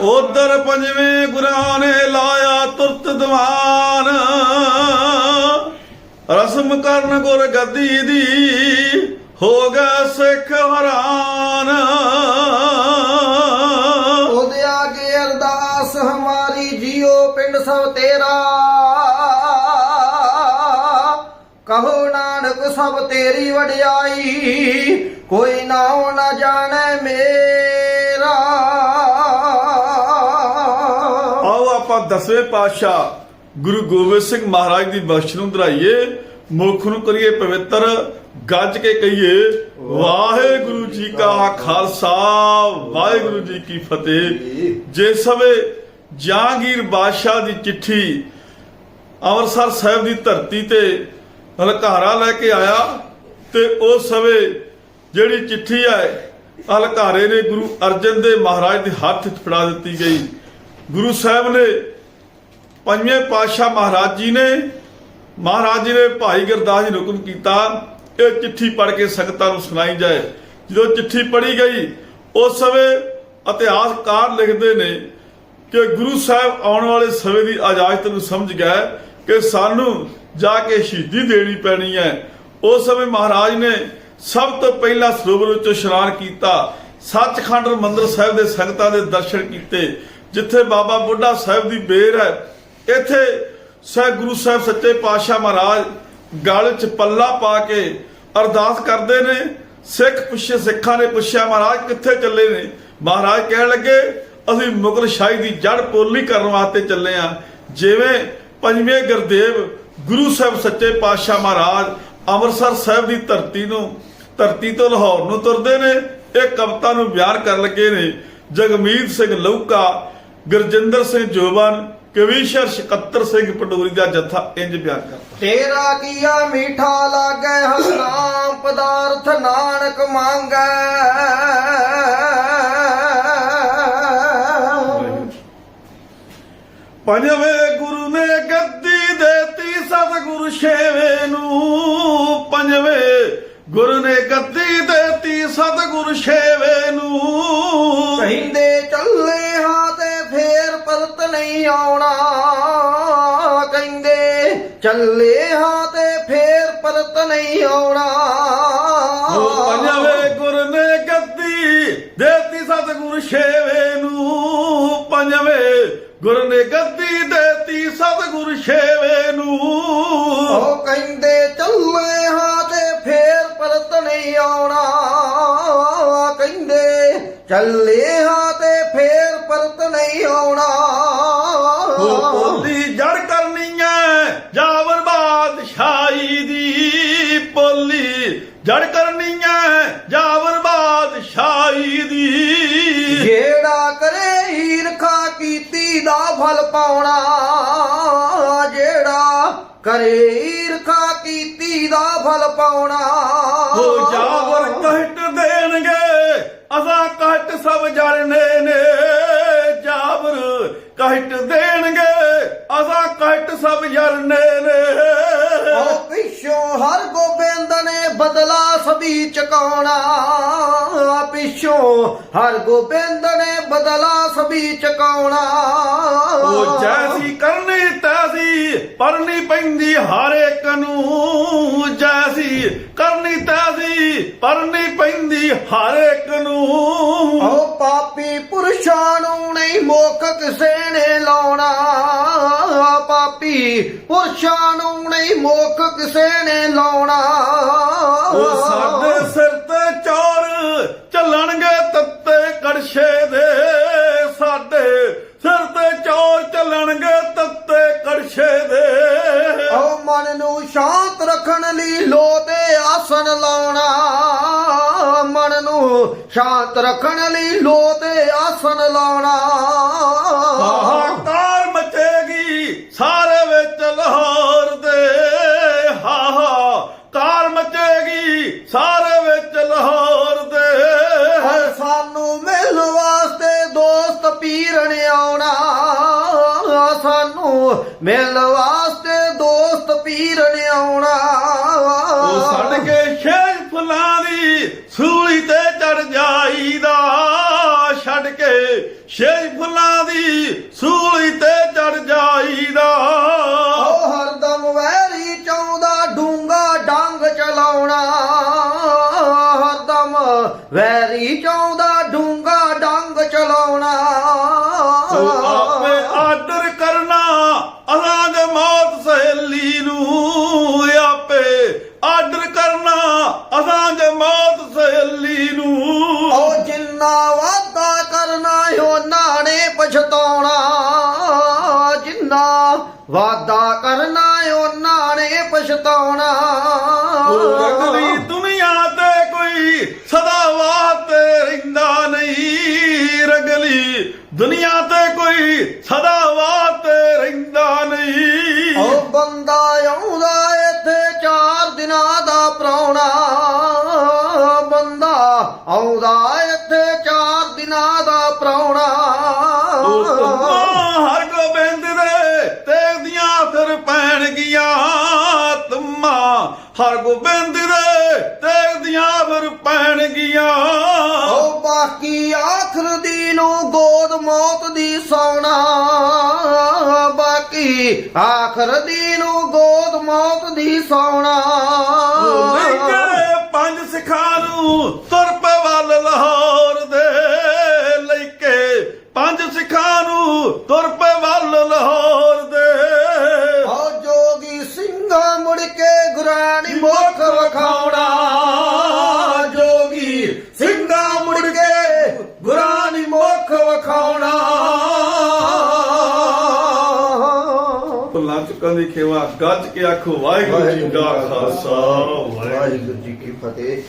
ਉਧਰ ਪੰਜਵੇਂ ਗੁਰਾਂ ਨੇ ਲਾਇਆ ਤੁਰਤ ਦੀਵਾਨ। ਰਸਮ ਕਰਨ ਗੁਰ ਗੱਦੀ ਦੀ ਹੋ ਗਿਆ ਸਿੱਖ ਹਰਾਨ। ਉਹਦੇ ਆਗੇ ਅਰਦਾਸ, ਹਮਾਰੀ ਜੀਓ ਪਿੰਡ ਸਭ ਤੇਰਾ। ਕਹੋ ਨਾਨਕ, ਸਭ ਤੇਰੀ ਵਡਿਆਈ, ਕੋਈ ਨਾ ਨਾ ਜਾਣੈ ਮੇਰਾ। ਆਪਾਂ ਦਸਵੇਂ ਪਾਤਸ਼ਾਹ ਗੁਰੂ ਗੋਬਿੰਦ ਸਿੰਘ ਮਹਾਰਾਜ ਦੀ ਬਖਸ਼ ਨੂੰ ਧਰਾਈਏ, ਮੁਖ ਨੂੰ ਕਰੀਏ ਪਵਿੱਤਰ, ਗੱਜ ਕੇ ਕਹੀਏ, ਵਾਹਿਗੁਰੂ ਜੀ ਕਾ ਖਾਲਸਾ, ਵਾਹਿਗੁਰੂ ਜੀ ਕੀ ਫਤਿਹ। ਜੇ ਸਵੇ ਜਹਾਂਗੀਰ ਬਾਦਸ਼ਾਹ ਦੀ ਚਿੱਠੀ ਅੰਮ੍ਰਿਤਸਰ ਸਾਹਿਬ ਦੀ ਧਰਤੀ ਤੇ ਹਲਕਾਰਾ ਲੈ ਕੇ ਆਇਆ, ਤੇ ਉਸ ਸਵੇ ਜਿਹੜੀ ਚਿੱਠੀ ਹੈ, ਹਲਕਾਰੇ ਨੇ ਗੁਰੂ ਅਰਜਨ ਦੇ ਮਹਾਰਾਜ ਦੇ ਹੱਥ ਫੜਾ ਦਿੱਤੀ ਗਈ। ਗੁਰੂ ਸਾਹਿਬ ਨੇ ਪੰਜਵੇਂ ਪਾਤਸ਼ਾਹ ਮਹਾਰਾਜ ਜੀ ਨੇ, ਮਹਾਰਾਜ ਜੀ ਨੇ ਭਾਈ ਗੁਰਦਾਸ ਜੀ ਨੂੰ ਹੁਕਮ ਕੀਤਾ, ਇਹ ਚਿੱਠੀ ਪੜ੍ਹ ਕੇ ਸੰਗਤਾਂ ਨੂੰ ਸੁਣਾਈ ਜਾਏ। ਜਦੋਂ ਚਿੱਠੀ ਪੜ੍ਹੀ ਗਈ, ਉਸ ਸਮੇਂ ਇਤਿਹਾਸਕਾਰ ਲਿਖਦੇ ਨੇ ਕਿ ਗੁਰੂ ਸਾਹਿਬ ਆਉਣ ਵਾਲੇ ਸਮੇਂ ਦੀ ਇਜਾਜ਼ਤ ਨੂੰ ਸਮਝ ਗਏ ਕਿ ਸਾਨੂੰ ਜਾ ਕੇ ਸ਼ਹੀਦੀ ਦੇਣੀ ਪੈਣੀ ਹੈ। ਉਸ ਸਮੇਂ ਮਹਾਰਾਜ ਨੇ ਸਭ ਤੋਂ ਪਹਿਲਾਂ ਸਰੋਵਰ ਵਿੱਚ ਇਸ਼ਨਾਨ ਕੀਤਾ, ਸੱਚਖੰਡ ਮੰਦਰ ਸਾਹਿਬ ਦੇ ਸੰਗਤਾਂ ਦੇ ਦਰਸ਼ਨ ਕੀਤੇ ਜਿੱਥੇ ਬਾਬਾ ਬੁੱਢਾ ਸਾਹਿਬ ਦੀ ਬੇਰ ਹੈ, ਇੱਥੇ ਸਹਿ ਗੁਰੂ ਸਾਹਿਬ ਸੱਚੇ ਪਾਤਸ਼ਾਹ ਮਹਾਰਾਜ ਗਲ ਚ ਪੱਲਾ ਪਾ ਕੇ ਅਰਦਾਸ ਕਰਦੇ ਨੇ। ਸਿੱਖ ਪੁੱਛੇ, ਸਿੱਖਾਂ ਨੇ ਪੁੱਛਿਆ, ਮਹਾਰਾਜ ਕਿੱਥੇ ਚੱਲੇ ਨੇ? ਮਹਾਰਾਜ ਕਹਿਣ ਲੱਗੇ, ਅਸੀਂ ਮੁਗਲ ਸ਼ਾਹੀ ਦੀ ਜੜ ਪੋਲੀ ਕਰਨ ਵਾਸਤੇ ਚੱਲੇ ਆ ਜਿਵੇਂ ਪੰਜਵੇਂ ਗੁਰਦੇਵ, ਗੁਰੂ ਸਾਹਿਬ ਸੱਚੇ ਪਾਤਸ਼ਾਹ ਮਹਾਰਾਜ ਅੰਮ੍ਰਿਤਸਰ ਸਾਹਿਬ ਦੀ ਧਰਤੀ ਨੂੰ, ਧਰਤੀ ਤੋਂ ਲਾਹੌਰ ਨੂੰ ਤੁਰਦੇ ਨੇ। ਇਹ ਕਵਿਤਾ ਨੂੰ ਬਿਆਨ ਕਰਨ ਲੱਗੇ ਨੇ। ਜਗਮੀਤ ਸਿੰਘ ਲੌਕਾ ਗੁਰਜਿੰਦਰ ਸਿੰਘ ਜੋਬਨ ਕਵੀਸ਼ਰ ਸ਼ਕੱਤਰ ਸਿੰਘ ਪਟੋਰੀ ਦਾ ਜੱਥਾ ਇੰਜ ਬਿਆਨ ਕਰਦਾ। ਤੇਰਾ ਕੀਆ ਮੀਠਾ ਲਾਗੈ ਹਰ ਨਾਮ ਪਦਾਰਥ ਨਾਨਕ ਮੰਗੈ। ਪੰਜਵੇਂ ਗੁਰੂ ਨੇ ਗੱਦੀ ਦੇਤੀ ਸਤਿਗੁਰੂ ਛੇਵੇਂ ਨੂੰ। ਪੰਜਵੇਂ ਗੁਰੂ ਨੇ ਗੱਦੀ ਦੇਤੀ ਸਤਿਗੁਰੂ ਛੇਵੇਂ ਨੂੰ। ਕਹਿੰਦੇ ਚੱਲੇ ਹਾਂ ਤੇ ਫੇਰ ਪਰਤ ਨਹੀਂ ਆਉਣਾ। ਉਹ ਪੰਜਵੇਂ ਗੁਰੂ ਨੇ ਗੱਦੀ ਦੇਤੀ ਸਤਿਗੁਰੂ ਛੇਵੇਂ ਨੂੰ। ਪੰਜਵੇਂ ਗੁਰੂ ਨੇ ਗੱਦੀ ਦੇਤੀ ਸਤਿਗੁਰੂ ਛੇਵੇਂ ਨੂੰ। ਉਹ ਕਹਿੰਦੇ ਚੱਲੇ ਹਾਂ ਤੇ ਫੇਰ ਪਰਤ ਨਹੀਂ ਆਉਣਾ। ਕਹਿੰਦੇ ਚੱਲੇ ਹਾਂ ਤੇ ਫੇਰ ਪਰਤ ਨਹੀਂ ਆਉਣਾ। ਉਹ ਪੋਲੀ ਜੜ ਜੜ ਕਰਨੀ ਐ ਜਾਵਰ ਬਾਦਸ਼ਾਹੀ ਦੀ। ਜਿਹੜਾ ਕਰੇ ਈਰਖਾ ਕੀਤੀ ਦਾ ਫਲ ਪਾਉਣਾ ਜਿਹੜਾ ਕਰੇ ਈਰਖਾ ਕੀਤੀ ਦਾ ਫਲ ਪਾਉਣਾ। ਉਹ ਜਾਵਰ ਕਹਿਟ ਦੇਣਗੇ ਅਸਾਂ ਕਹਿਟ ਸਭ ਜਰਨੇ ਨੇ। ਜਾਵਰ ਕਹਿਟ ਦੇਣਗੇ ਅਸਾਂ ਕਹਿਟ ਸਭ ਜਰਨੇ ਨੇ। ਉਹ ਪਿੱਛੋਂ ਹਰ ਗੋਬਿੰਦ ਨੇ ਬਦਲਾ ਸਭੀ ਚਕਾਉਣਾ, ਪਿੱਛੋਂ ਹਰ ਗੋਬਿੰਦ ਨੇ ਬਦਲਾ ਸਭੀ ਚਕਾਉਣਾ। ਉਹ ਜੈਸੀ ਕਰਨੀ ਤੈਸੀ, ਪਰਨੀ ਪੈਂਦੀ ਹਰ ਇੱਕ ਨੂੰ। ਜੈਸੀ ਕਰਨੀ ਪਰਨੀ ਪੈਂਦੀ ਹਰ ਇੱਕ ਨੂੰ। ਉਹ ਪਾਪੀ ਪੁਰਸ਼ਾਂ ਨੂੰ ਨਹੀਂ ਮੁੱਖ ਕਿਸੇ ਨੇ ਲਾਉਣਾ। ਪਾਪੀ ਪੁਰਸ਼ਾਂ ਨੂੰ ਨਹੀਂ ਮੁੱਖ ਕਿਸੇ ਨੇ ਲਾਉਣਾ। ਉਹ ਸਾਡੇ ਸਿਰ ਤੇ ਚੋਰ ਚੱਲਣਗੇ ਤੱਤੇ ਕੜਛੇ ਦੇ। ਸਾਡੇ ਸਿਰ ਤੇ ਚੋਰ ਚੱਲਣਗੇ ਤੱਤੇ ਕੜਛੇ ਦੇ। ਉਹ ਮਨ ਨੂੰ ਸ਼ਾਂਤ ਰੱਖਣ ਲਈ ਲੋ ਤੇ ਆਸਨ ਨੂੰ ਸ਼ਾਂਤ ਰੱਖਣ ਲਈ ਲੋ ਤੇ ਆਸਨ ਲਾਉਣਾ। ਹਾਹਾਕਾਰ ਮਚੇਗੀ ਸਾਰੇ ਵਿੱਚ ਲਾਹੌਰ ਦੇ। ਹਾਹਾਕਾਰ ਮਚੇਗੀ ਸਾਰੇ ਵਿੱਚ ਲਾਹੌਰ ਦੇ। ਸਾਨੂੰ ਮਿਲਣ ਵਾਸਤੇ ਦੋਸਤ ਪੀਰ ਨੇ ਆਉਣਾ। ਸਾਨੂੰ ਮਿਲਣ ਵਾਸਤੇ ਦੀ ਤੇ ਛੇ ਫੁੱਲਾਂ ਦੀ ਸੂਲੀ ਤੇ ਚੜ ਜਾਈਦਾ। ਓ ਹਰਦਮ ਵੈਰੀ ਚਾਹੁੰਦਾ ਡੂੰਗਾ ਡੰਗ ਚਲਾਉਣਾ। ਹਰਦਮ ਵੈਰੀ ਚਾਹੁੰਦਾ ਡੂੰਗਾ ਡੰਗ ਚਲਾਉਣਾ। ਆਪੇ ਆਰਡਰ ਕਰਨਾ ਅਸਾਂਜ ਮੌਤ ਸਹੇਲੀ ਨੂੰ। ਆਪੇ ਆਰਡਰ ਕਰਨਾ ਅਸਾਂਜ ਮੌਤ ਸਹੇਲੀ ਨੂੰ। ਓ ਜਿੰਨਾ ਪਛਤਾਉਣਾ ਜਿੰਨਾ ਵਾਦਾ ਕਰਨਾ ਉਹਨਾਂ ਨੇ ਪਛਤਾਉਣਾ। ਉਹ ਅਗਲੀ ਦੁਨੀਆ ਤੇ ਕੋਈ ਸਦਾ ਵਾਸਤੇ ਰਹਿੰਦਾ ਨਹੀਂ। ਰਗਲੀ ਦੁਨੀਆ ਤੇ ਕੋਈ ਸਦਾ ਵਾਸਤੇ ਰਹਿੰਦਾ ਨਹੀਂ। ਓ ਬੰਦਾ ਆਉਂਦਾ ਹਰ ਗੋਬਿੰਦ ਦੇ ਤੇਗਦੀਆਂ ਫਿਰ ਪੈਣ ਗਿਆ ਓ ਬਾਕੀ ਆਖਰ ਦੀ ਨੂੰ ਗੋਦ ਮੌਤ ਦੀ ਸੌਣਾ ਬਾਕੀ ਆਖਰ ਦੀ ਨੂੰ ਗੋਦ ਮੌਤ ਦੀ ਸੌਣਾ ਪੰਜ ਸਿਖਾਂ ਨੂੰ ਤੁਰ ਵੱਲ ਲਾਹੌਰ ਦੇ ਲੈ ਕੇ ਪੰਜ ਸਿਖਾਂ ਨੂੰ ਤੁਰ ਦੀ ਖੇਵਾ ਗੱਜ ਕੇ ਆਖੋ ਵਾਹਿਗੁਰੂ ਜੀ ਕਾ ਖਾਲਸਾ ਵਾਹਿਗੁਰੂ ਵਾਹਿਗੁਰੂ ਜੀ ਕੀ ਫਤਿਹ।